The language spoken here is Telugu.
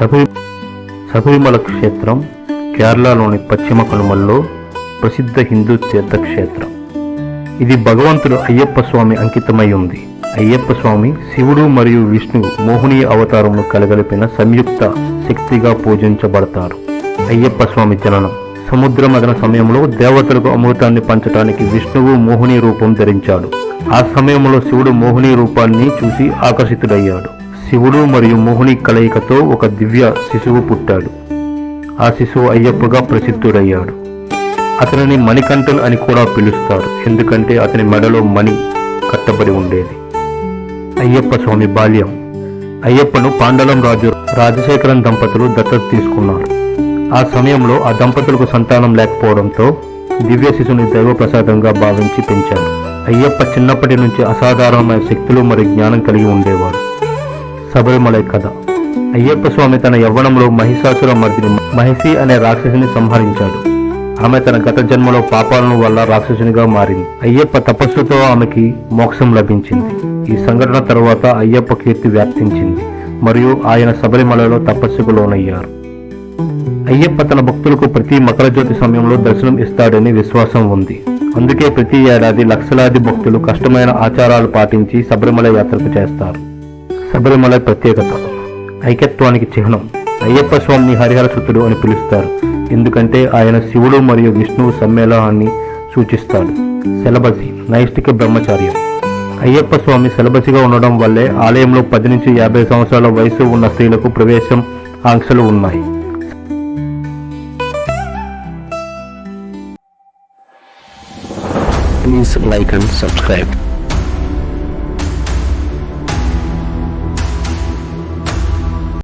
శబరి శబరిమల క్షేత్రం కేరళలోని పశ్చిమ కనుమల్లో ప్రసిద్ధ హిందూ తీర్థక్షేత్రం. ఇది భగవంతుడు అయ్యప్ప స్వామి అంకితమై ఉంది. అయ్యప్ప స్వామి శివుడు మరియు విష్ణువు మోహిని అవతారమును కలగలిపిన సంయుక్త శక్తిగా పూజించబడతారు. అయ్యప్ప స్వామి జననం. సముద్ర మదన సమయంలో దేవతలకు అమృతాన్ని పంచడానికి విష్ణువు మోహిని రూపం ధరించాడు. ఆ సమయంలో శివుడు మోహిని రూపాన్ని చూసి ఆకర్షితుడయ్యాడు. శివుడు మరియు మోహిని కలయికతో ఒక దివ్య శిశువు పుట్టాడు. ఆ శిశువు అయ్యప్పగా ప్రసిద్ధుడయ్యాడు. అతనిని మణికంఠన్ అని కూడా పిలుస్తారు. ఎందుకంటే అతని మెడలో మణి కట్టబడి ఉండేది. అయ్యప్ప స్వామి బాల్యం. అయ్యప్పను పాండలం రాజు రాజశేఖరన్ దంపతులు దత్తత తీసుకున్నారు. ఆ సమయంలో ఆ దంపతులకు సంతానం లేకపోవడంతో దివ్య శిశుని దైవ ప్రసాదంగా భావించి పెంచారు అయ్యప్ప చిన్నప్పటి నుంచి అసాధారణమైన శక్తులు మరియు జ్ఞానం కలిగి ఉండేవాడు. శబరిమలై కథ అయ్యప్ప స్వామి తన యవ్వనంలో మహిషాసుర మర్దిని మహిషి అనే రాక్షసిని సంహరించాడు. ఆమె తన గత జన్మలో పాపాలను వల్ల రాక్షసునిగా మారింది. అయ్యప్ప తపస్సుతో ఆమెకి మోక్షం లభించింది. ఈ సంఘటన తరువాత అయ్యప్ప కీర్తి వ్యాప్తించింది మరియు ఆయన శబరిమలలో తపస్సుకు లోనయ్యారు. అయ్యప్ప తన భక్తులకు ప్రతి మకర జ్యోతి సమయంలో దర్శనం ఇస్తాడని విశ్వాసం ఉంది. అందుకే ప్రతి ఏడాది లక్షలాది భక్తులు కష్టమైన ఆచారాలు పాటించి శబరిమల యాత్రకు చేస్తారు. శబరిమల ప్రత్యేకత. ఐక్యత్వానికి చిహ్నం. అయ్యప్ప స్వామిని హరిహర సుతుడు అని పిలుస్తారు. ఎందుకంటే ఆయన శివుడు మరియు విష్ణువు సమ్మేళనాన్ని సూచిస్తాడు. సెలబసి నైష్టిక బ్రహ్మచార్యం అయ్యప్ప స్వామి సెలబసిగా ఉండడం వల్లే ఆలయంలో పది నుంచి యాభై సంవత్సరాల వయసు ఉన్న స్త్రీలకు ప్రవేశం ఆంక్షలు ఉన్నాయి. Please like and subscribe